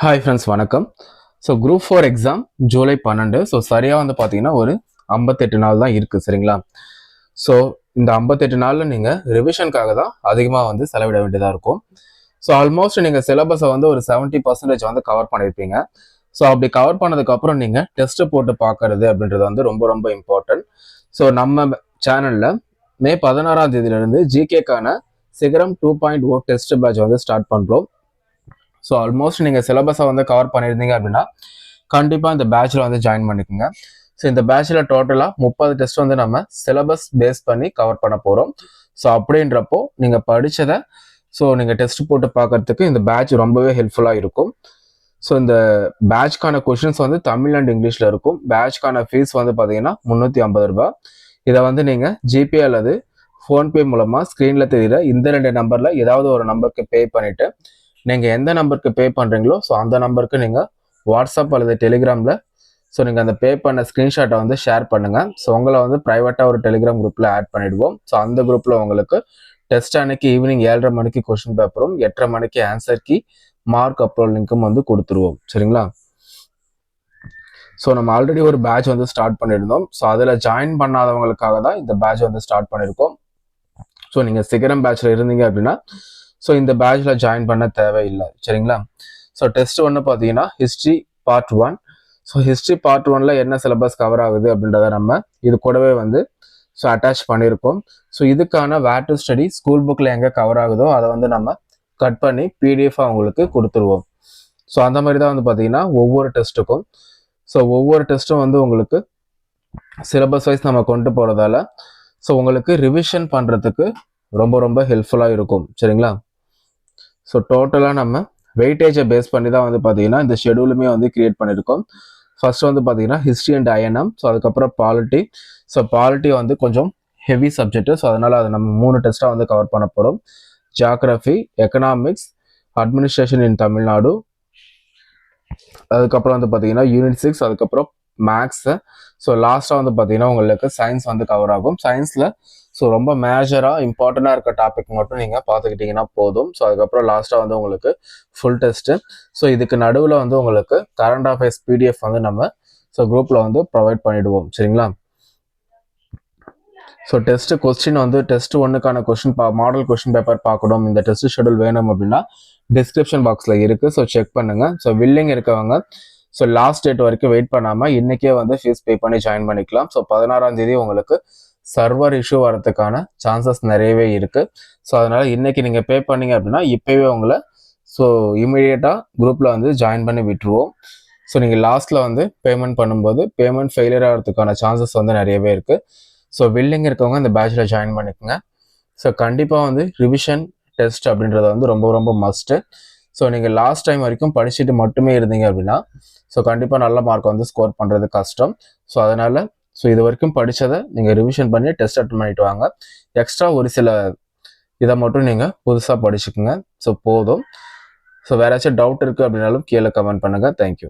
Hi friends வணக்கம். So group four exam July பன்னெண்டு. So சரியாக வந்து பார்த்தீங்கன்னா ஒரு ஐம்பத்தெட்டு நாள் தான் இருக்குது சரிங்களா? ஸோ இந்த ஐம்பத்தெட்டு நாளில் நீங்கள் ரிவிஷனுக்காக தான் அதிகமாக வந்து செலவிட வேண்டியதாக இருக்கும். ஸோ ஆல்மோஸ்ட் நீங்கள் சிலபஸை வந்து ஒரு செவன்ட்டி பர்சன்டேஜ் வந்து கவர் பண்ணியிருப்பீங்க ஸோ அப்படி கவர் பண்ணதுக்கப்புறம் நீங்கள் டெஸ்ட்டு போட்டு பார்க்கறது அப்படின்றது வந்து ரொம்ப ரொம்ப இம்பார்ட்டன்ட் ஸோ நம்ம சேனலில் மே பதினாறாம் தேதியிலேருந்து ஜிகேக்கான சிகரம் two point O test batch வந்து ஸ்டார்ட் பண்ணுறோம் ஸோ ஆல்மோஸ்ட் நீங்கள் சிலபஸை வந்து கவர் பண்ணியிருந்தீங்க அப்படின்னா கண்டிப்பாக இந்த பேட்சில் வந்து ஜாயின் பண்ணிக்கோங்க. ஸோ இந்த பேட்சில் டோட்டலாக முப்பது டெஸ்ட் வந்து நம்ம சிலபஸ் பேஸ் பண்ணி கவர் பண்ண போகிறோம் ஸோ அப்படின்றப்போ நீங்கள் படித்ததை ஸோ நீங்கள் டெஸ்ட் போட்டு பார்க்கறதுக்கு இந்த பேட்ச் ரொம்பவே ஹெல்ப்ஃபுல்லாக இருக்கும். ஸோ இந்த பேட்ச்க்கான கொஷின்ஸ் வந்து தமிழ் அண்ட் இங்கிலீஷில் இருக்கும். பேட்ச்க்கான ஃபீஸ் வந்து பார்த்தீங்கன்னா முந்நூற்றி ஐம்பது ரூபாய். இதை வந்து நீங்கள் ஜிபே அல்லது ஃபோன்பே மூலமாக ஸ்க்ரீனில் தெரியுற இந்த ரெண்டு நம்பரில் ஏதாவது ஒரு நம்பருக்கு பே பண்ணிவிட்டு நீங்கள் எந்த நம்பருக்கு பே பண்ணுறீங்களோ ஸோ அந்த நம்பருக்கு நீங்கள் வாட்ஸ்அப் அல்லது டெலிகிராமில் ஸோ நீங்கள் அந்த பே பண்ண ஸ்க்ரீன்ஷாட்டை வந்து ஷேர் பண்ணுங்கள் ஸோ உங்களை வந்து ப்ரைவேட்டாக ஒரு டெலிகிராம் குரூப்பில் ஆட் பண்ணிவிடுவோம் ஸோ அந்த குரூப்பில் உங்களுக்கு டெஸ்ட் அன்னைக்கு ஈவினிங் ஏழரை மணிக்கு கொஷின் பேப்பரும் எட்டரை மணிக்கு ஆன்சர் கீ மார்க் அப்லோட் லிங்க்கும் வந்து கொடுத்துருவோம். சரிங்களா? ஸோ நம்ம ஆல்ரெடி ஒரு பேட்ச் வந்து ஸ்டார்ட் பண்ணியிருந்தோம். ஸோ அதில் ஜாயின் பண்ணாதவங்களுக்காக தான் இந்த பேட்ச் வந்து ஸ்டார்ட் பண்ணியிருக்கோம். ஸோ நீங்கள் சிகரம் பேட்சில் இருந்தீங்க அப்படின்னா ஸோ இந்த பேட்சில் ஜாயின் பண்ண தேவையில்லை. சரிங்களா? ஸோ டெஸ்ட் ஒன்று பார்த்தீங்கன்னா history part one so history part ஒன்ல என்ன சிலபஸ் கவர் ஆகுது அப்படின்றத நம்ம இது கூடவே வந்து ஸோ அட்டாச் பண்ணியிருக்கோம். ஸோ இதுக்கான வேர் டு ஸ்டடி ஸ்கூல் புக்கில் எங்கே கவர் ஆகுதோ அதை வந்து நம்ம கட் பண்ணி பிடிஎஃபாக உங்களுக்கு கொடுத்துருவோம். ஸோ அந்த மாதிரி தான் வந்து பார்த்தீங்கன்னா ஒவ்வொரு டெஸ்ட்டுக்கும் ஸோ ஒவ்வொரு டெஸ்ட்டும் வந்து உங்களுக்கு சிலபஸ் வைஸ் நம்ம கொண்டு போகிறதால ஸோ உங்களுக்கு ரிவிஷன் பண்ணுறதுக்கு ரொம்ப ரொம்ப ஹெல்ப்ஃபுல்லாக இருக்கும். சரிங்களா? ஸோ டோட்டலாக நம்ம வெயிட்டேஜை பேஸ் பண்ணி தான் வந்து பார்த்தீங்கன்னா இந்த ஷெடியூலுமே வந்து கிரியேட் பண்ணியிருக்கோம் ஃபர்ஸ்ட் வந்து பார்த்தீங்கன்னா ஹிஸ்ட்ரி அண்ட் ஐஎன்எம் ஸோ அதுக்கப்புறம் பாலிட்டி ஸோ பாலிட்டி வந்து கொஞ்சம் ஹெவி சப்ஜெக்ட் ஸோ அதனால் அதை நம்ம மூணு டெஸ்ட்டாக வந்து கவர் பண்ண போகிறோம் geography economics administration in Tamil Nadu அதுக்கப்புறம் வந்து பார்த்தீங்கன்னா யூனிட் சிக்ஸ் அதுக்கப்புறம் மேக்ஸு ஸோ லாஸ்ட்டாக வந்து பார்த்தீங்கன்னா உங்களுக்கு சயின்ஸ் வந்து கவர் ஆகும். சயின்ஸில் ஸோ ரொம்ப மேஜராக இம்பார்ட்டண்ட்டாக இருக்க டாபிக் மட்டும் நீங்கள் பார்த்துக்கிட்டிங்கன்னா போதும். ஸோ அதுக்கப்புறம் லாஸ்ட்டாக வந்து உங்களுக்கு ஃபுல் டெஸ்ட்டு ஸோ இதுக்கு நடுவில் வந்து உங்களுக்கு கரண்ட் அஃபேர்ஸ் பிடிஎஃப் வந்து நம்ம ஸோ குரூப்பில் வந்து ப்ரொவைட் பண்ணிவிடுவோம் சரிங்களா? ஸோ டெஸ்ட் கொஸ்டின் வந்து டெஸ்ட் ஒன்றுக்கான கொஸ்டின் பா மாடல் கொஸ்டின் பேப்பர் பார்க்கணும். இந்த டெஸ்ட் ஷெடியூல் வேணும் அப்படின்னா டிஸ்கிரிப்ஷன் பாக்ஸில் இருக்குது ஸோ செக் பண்ணுங்கள் ஸோ வில்லிங் இருக்கவங்க ஸோ லாஸ்ட் டேட் வரைக்கும் வெயிட் பண்ணாமல் இன்றைக்கே வந்து ஃபீஸ் பே பண்ணி ஜாயின் பண்ணிக்கலாம். ஸோ பதினாறாம் தேதி உங்களுக்கு சர்வர் இஷ்யூ வரதுக்கான சான்சஸ் நிறையவே இருக்குது ஸோ அதனால் இன்றைக்கி நீங்கள் பே பண்ணீங்க அப்படின்னா இப்போவே உங்களை ஸோ இமீடியட்டாக குரூப்பில் வந்து ஜாயின் பண்ணி விட்டுருவோம். ஸோ நீங்கள் லாஸ்ட்டில் வந்து பேமெண்ட் பண்ணும்போது பேமெண்ட் ஃபெயிலியர் ஆகிறதுக்கான சான்சஸ் வந்து நிறையவே இருக்குது ஸோ வில்லிங் இருக்கவங்க இந்த பேட்சில் ஜாயின் பண்ணிக்கோங்க. ஸோ கண்டிப்பாக வந்து ரிவிஷன் டெஸ்ட் அப்படின்றது வந்து ரொம்ப ரொம்ப மஸ்ட்டு ஸோ நீங்கள் லாஸ்ட் டைம் வரைக்கும் படிச்சுட்டு மட்டுமே இருந்தீங்க அப்படின்னா ஸோ கண்டிப்பாக நல்ல மார்க் வந்து ஸ்கோர் பண்ணுறது கஷ்டம். ஸோ அதனால் ஸோ இது வரைக்கும் படித்ததை நீங்கள் ரிவிஷன் பண்ணி டெஸ்ட் அட்டன் பண்ணிட்டு வாங்க. எக்ஸ்ட்ரா ஒரு சில இதை மட்டும் நீங்கள் புதுசாக படிச்சுக்குங்க. ஸோ போதும். ஸோ வேற ஏதாச்சும் டவுட் இருக்குது அப்படின்னாலும் கீழே கமெண்ட் பண்ணுங்கள் தேங்க்யூ